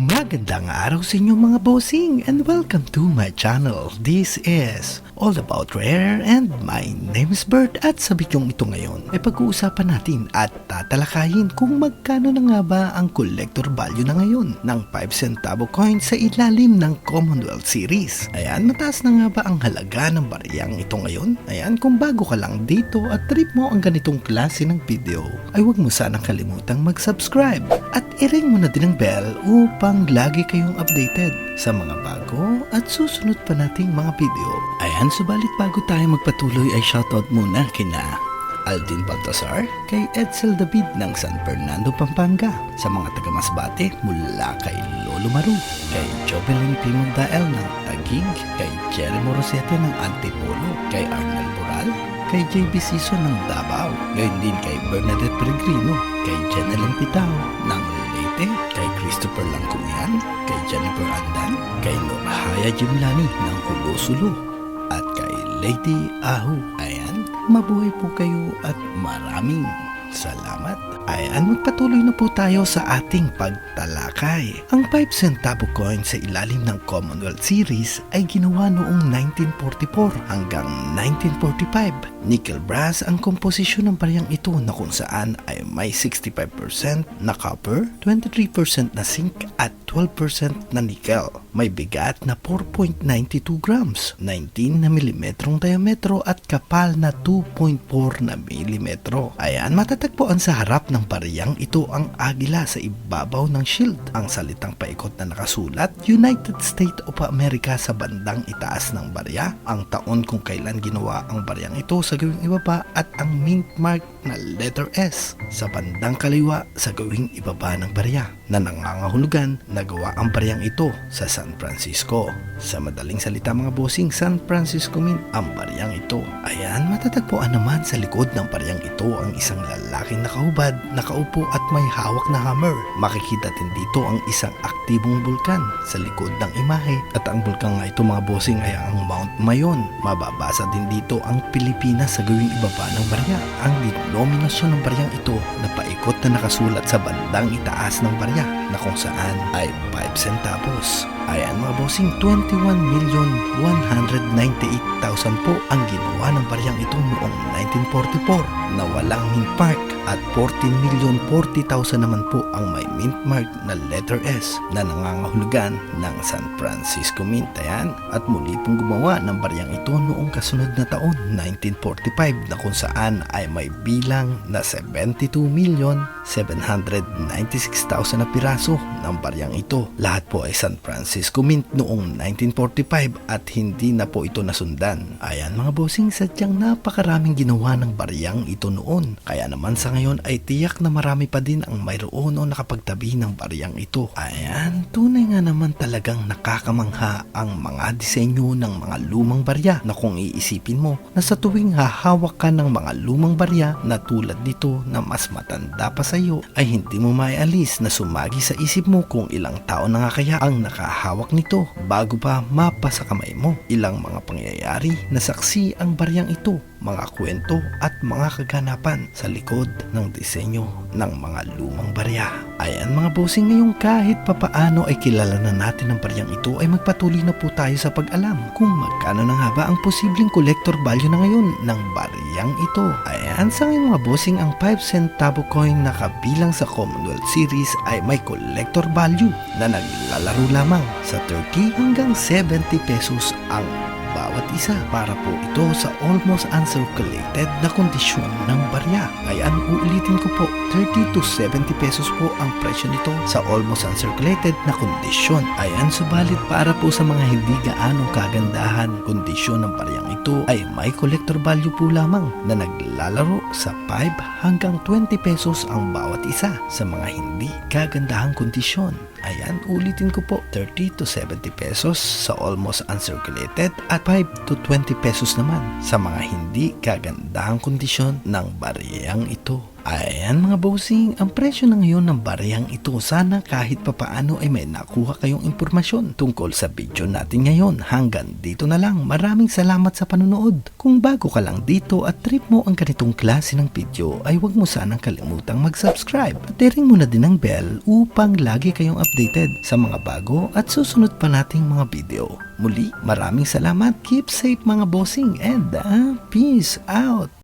Magandang araw sa inyo mga bossing and welcome to my channel. This is all about rare and my name is Bert at sa bidyong ito ngayon ay pag-uusapan natin at tatalakayin kung magkano na nga ba ang collector value na ngayon ng 5 centavo coin sa ilalim ng Commonwealth Series. Ayan, mataas na nga ba ang halaga ng bariyang ito ngayon? Ayan, kung bago ka lang dito at trip mo ang ganitong klase ng video, ay huwag mo sanang kalimutang mag-subscribe at i-ring mo na din ang bell upang lagi kayong updated sa mga bago at susunod pa nating mga video. Ayan, subalit bago tayo magpatuloy ay shoutout muna kina Aldin Baltasar, kay Edsel David ng San Fernando, Pampanga, sa mga taga Masbate mula kay Lolo Maru, kay Jovelyn Pimondael ng Tagig, kay Jerry Morosete ng Antipolo, kay Arnel Boral, kay JB Sison ng Davao, gayon din kay Bernadette Peregrino, kay Jeneline Pitao ng Leyte, kay Christopher Langkuyan, kay Jennifer Andan, kay Norhaya Jimlani ng Ulo-Sulo, at kay Lady Ahu. Ayan, mabuhay po kayo at maraming salamat. Ayan, magpatuloy na po tayo sa ating pagtalakay. Ang 5 centavo coin sa ilalim ng Commonwealth Series ay ginawa noong 1944 hanggang 1945. Nickel brass ang komposisyon ng bariyang ito na kung saan ay may 65% na copper, 23% na zinc at 12% na nickel. May bigat na 4.92 grams, 19 na milimetrong diametro at kapal na 2.4 na milimetro. Ayan, matatagpuan sa harap ng bariyang ito ang agila sa ibabaw ng shield. Ang salitang paikot na nakasulat, United States of America sa bandang itaas ng barya. Ang taon kung kailan ginawa ang bariyang ito sa gawing ibaba at ang mint mark na letter S sa bandang kaliwa sa gawing ibaba ng barya na nangangahulugan na gawa ang baryang ito sa San Francisco. Sa madaling salita mga bossing, San Francisco Mint ang baryang ito. Ayan, matatagpuan naman sa likod ng baryang ito ang isang lalaking nakahubad, nakaupo at may hawak na hammer. Makikita din dito ang isang aktibong bulkan sa likod ng imahe at ang bulkan nga ito mga bossing ay ang Mount Mayon. Mababasa din dito ang Pilipinas sa gawing ibaba ng barya. Ang denominasyon ng baryang ito na paikot na nakasulat sa bandang itaas ng barya na kung saan ay 5 centavos. Ayan mga bossing, 21,198,000 po ang ginawa ng baryang ito noong 1944 na walang mint mark at 14,040,000 naman po ang may mint mark na letter S na nangangahulugan ng San Francisco Mint. Ayan. At muli pong gumawa ng baryang ito noong kasunod na taon, 1945 na kung saan ay may bilang na 72,796,000 na piraso ng baryang ito. Lahat po ay San Francisco Mint noong 1945 at hindi na po ito nasundan. Ayan mga bossing, sadyang napakaraming ginawa ng baryang ito noon. Kaya naman sa ngayon ay tiyak na marami pa din ang mayroon o nakapagtabi ng baryang ito. Ayan, tunay nga naman talagang nakakamangha ang mga disenyo ng mga lumang barya na kung iisipin mo na sa tuwing hahawak ka ng mga lumang barya na tulad nito na mas matanda pa sa iyo ay hindi mo maialis na sumagi sa isip mo kung ilang taon na nga kaya ang nakahawak nito bago pa mapa sa kamay mo. Ilang mga pangyayari na saksi ang baryang ito mga kwento at mga kaganapan sa likod ng disenyo ng mga lumang barya. Ayan mga bossing ngayong kahit papaano ay kilala na natin ang baryang ito ay magpatuloy na po tayo sa pag-alam kung magkano na nga ba ang posibleng collector value na ngayon ng baryang ito. Ayan sa ngayon mga bossing ang 5 centavo coin na kabilang sa Commonwealth Series ay may collector value na naglalaro lamang sa 30 hanggang 70 pesos ang bawat isa para po ito sa almost uncirculated na kondisyon ng barya. Ayan, uulitin ko po, 30 to 70 pesos po ang presyo nito sa almost uncirculated na kondisyon. Ayan, subalit para po sa mga hindi gaanong kagandahan kondisyon ng baryang ito ay may collector value po lamang na naglalaro sa 5 hanggang 20 pesos ang bawat isa sa mga hindi kagandahang kondisyon. Ayan, ulitin ko po, 30 to 70 pesos sa almost uncirculated at 5 to 20 pesos naman sa mga hindi kagandahang kondisyon ng bariyang ito. Ayan mga bossing, ang presyo na ngayon ng bariyang ito sana kahit papaano ay may nakuha kayong impormasyon tungkol sa video natin ngayon. Hanggang dito na lang. Maraming salamat sa panonood. Kung bago ka lang dito at trip mo ang ganitong klase ng video ay huwag mo sanang kalimutang mag-subscribe at i-ring mo na din ang bell upang lagi kayong updated sa mga bago at susunod pa nating mga video. Muli, maraming salamat. Keep safe mga bossing and ah, peace out.